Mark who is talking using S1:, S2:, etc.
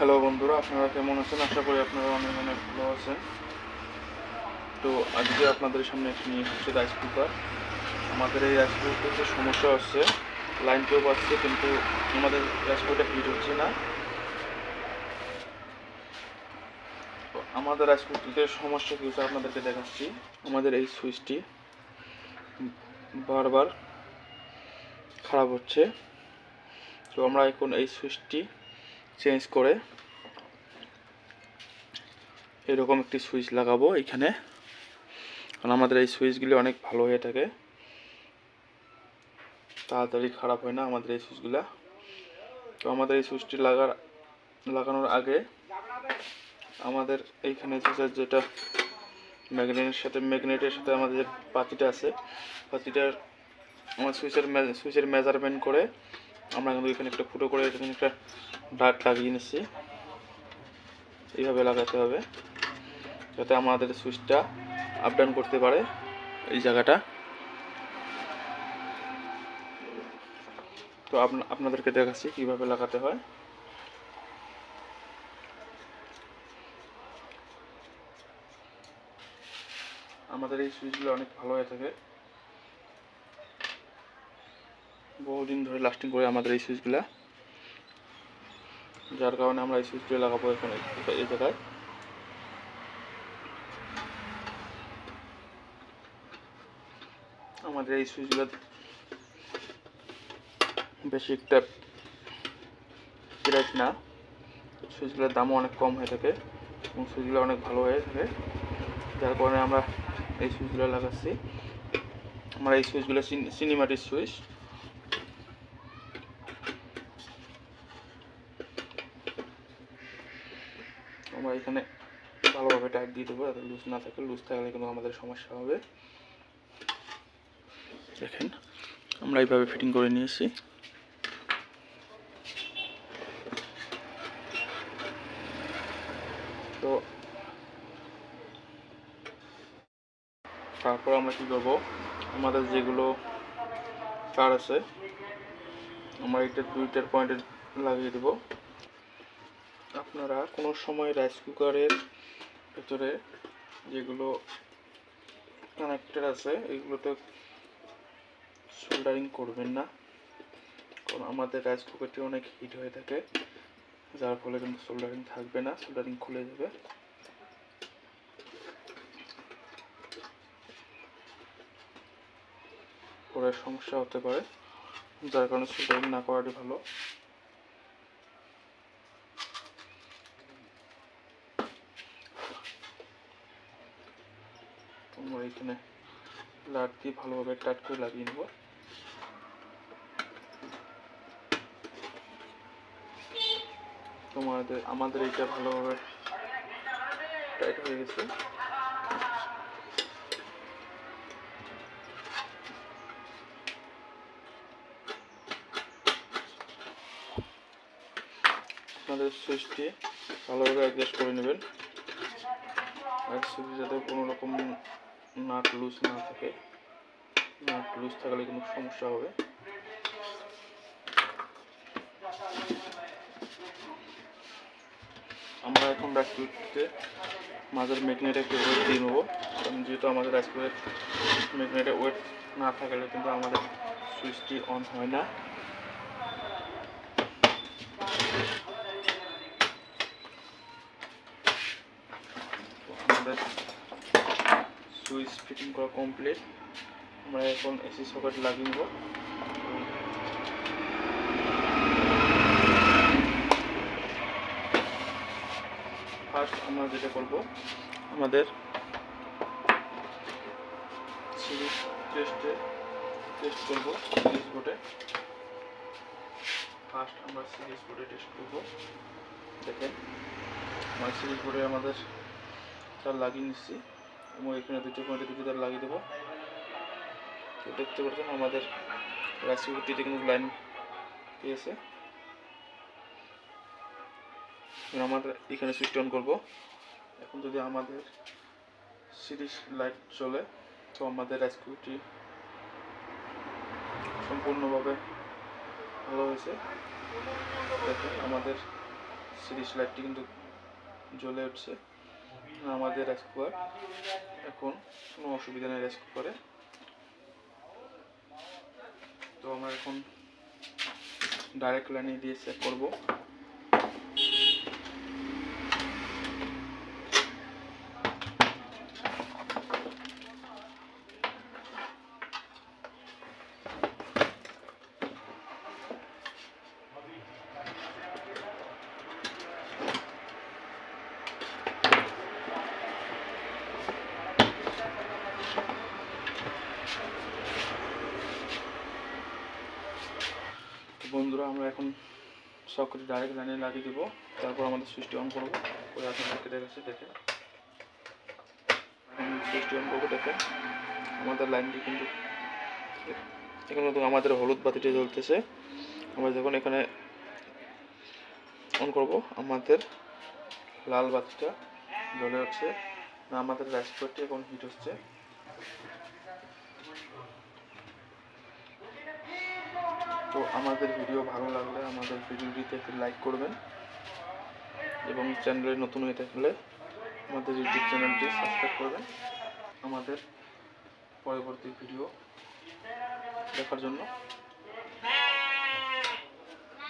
S1: Hello বন্ধুরা, আপনারা কেমন আছেন? আশা করি আপনারা অনেক অনেক ভালো আছেন। তো আজকে আপনাদের সামনে একটি নিয়ে হচ্ছে রাইস কুকার আমাদের এই রাইস কুকারতে সমস্যা হচ্ছে লাইন পাচ্ছে, কিন্তু আমাদের রাইস কুকারটা হিট হচ্ছে না। আমাদের রাইস কুকারটিতে সমস্যা কী হচ্ছে আপনাদেরকে দেখাচ্ছি। আমাদের এই সুইচটি বারবার খারাপ হচ্ছে। তো আমরা এখন এই সুইচটি চেঞ্জ করে এরকম একটি সুইচ লাগাবো এখানে। কারণ আমাদের এই সুইচগুলি অনেক ভালো হয়ে থাকে। তাড়াতাড়ি খারাপ হয় না আমাদের এই সুইচগুলা। তো আমাদের এই সুইচটি লাগার, লাগানোর আগে আমাদের এইখানে যেটা ম্যাগনেটের সাথে ম্যাগনেটের সাথে আমাদের যে পাতিটা আছে, পাতিটার, আমার সুইচের সুইচের মেজারমেন্ট করে আমরা কিন্তু এখানে একটা ফুটো করে এখানে একটা ডাট লাগিয়ে নিচ্ছি। এইভাবে লাগাতে হবে, যাতে আমাদের সুইচটা আপ ডাউন করতে পারে এই জায়গাটা। তো আপনা- আপনাদেরকে দেখাচ্ছি কীভাবে লাগাতে হয়। আমাদের এই সুইচগুলো অনেক ভালো হয়ে থাকে। বহুদিন ধরে লাস্টিং করে আমাদের এই সুইচগুলা যার কারণে আমরা এই সুইচগুলো লাগাবো এখানে এই- জায়গায়। আমাদের এই সুইচগুলো বেশি একটা প্রাইস না। সুইচগুলোর দামও অনেক কম হয়ে থাকে এবং সুইচগুলো অনেক ভালো হয়ে থাকে। যার কারণে আমরা এই সুইচগুলো লাগাচ্ছি। আমরা এই সুইচগুলো সিনেমাটিক সুইচ আমরা এখানে ভালোভাবে টাইট দিয়ে দেবো, যাতে লুজ না থাকে। লুজ থাকলে কিন্তু আমাদের সমস্যা হবে। দেখেন, আমরা এইভাবে ফিটিং করে নিয়েছি। তো তারপর আমরা কি করব? আমাদের যেগুলো তার আছে, আমরা এটা দুইটার পয়েন্টে লাগিয়ে দেবো। আপনারা কোনো সময় রাইস কুকারের ভেতরে যেগুলো কানেক্টেড আছে, এগুলোতে সোল্ডারিং করবেন না। কারণ আমাদের রাইস কুকারটি অনেক হিট হয়ে থাকে, যার ফলে কিন্তু সোল্ডারিং থাকবে না সোল্ডারিং খুলে যাবে। পরে সমস্যা হতে পারে, যার কারণে সোল্ডারিং না করাটাই ভালো আমরা এখানে লাট দিয়ে ভালোভাবে টাট করে লাগিয়ে নেব। তোমাদের, আমাদের এটা ভালোভাবে টাইট হয়ে গেছে। আপনাদের সুইচটি ভালোভাবে অ্যাডজাস্ট করে নেবেন। আর সুইচ যাতে কোনো রকম নাট লুজ না থাকে নাট লুজ থাকলে কোনো সমস্যা হবে। আমরা এখন রাজপুরতে মাঝের ম্যাগনেটে একটু ওয়েট দিয়ে নেব। কারণ যেহেতু আমাদের রাজপুরের ম্যাগনেটে ওয়েট না থাকলে কিন্তু আমাদের সুইচটি অন হয় না তো আমাদের সুইচ ফিটিং করা কমপ্লিট আমরা এখন এসি সকেট লাগিয়ে নেব। ফার্স্ট আমরা যেটা করব, আমাদের সিরিজ টেস্টে টেস্ট করব সিরিজ বোর্ডে ফার্স্ট আমরা সিরিজ বোর্ডে টেস্ট করব। দেখেন, আমার সিরিজ বোর্ডে আমাদের তার লাগিয়ে নিচ্ছি। এবং এখানে দুটো পয়েন্টে দুটো তার লাগিয়ে দেবো। তো দেখতে পাচ্ছেন আমাদের রাশিগুটিতে কিন্তু লাইন পেয়েছে। আমাদের এখানে সুইচ অন করব। এখন যদি আমাদের সিরিজ লাইট চলে, তো আমাদের রেস্কিউটি সম্পূর্ণভাবে ভালো হয়েছে। দেখুন, আমাদের সিরিজ লাইটটি কিন্তু জ্বলে উঠছে। আমাদের রাইস এখন কোনো অসুবিধা নেই রাইস কুকারে তো আমরা এখন ডাইরেক্ট লাইনে দিয়ে চেক করব তো বন্ধুরা, আমরা এখন সকেট ডাইরেক্ট লাইনে লাগিয়ে দেবো। তারপর আমাদের সুইচটি অন করব। করে আপনাদেরকে দেখাচ্ছি দেখে সুইচটি অন করব দেখে আমাদের লাইনটি কিন্তু, এখানে তো আমাদের হলুদ বাতিটি জ্বলতেছে। আমরা যখন এখানে অন করব, আমাদের লাল বাতিটা জ্বলে উঠছে। আমাদের রাইস এখন হিট হচ্ছে। তো আমাদের ভিডিও ভালো লাগলে আমাদের ভিডিওটিতে একটি লাইক করবেন এবং চ্যানেলে নতুন হয়ে থাকলে আমাদের ইউটিউব চ্যানেলটি সাবস্ক্রাইব করবেন আমাদের পরবর্তী ভিডিও দেখার জন্য।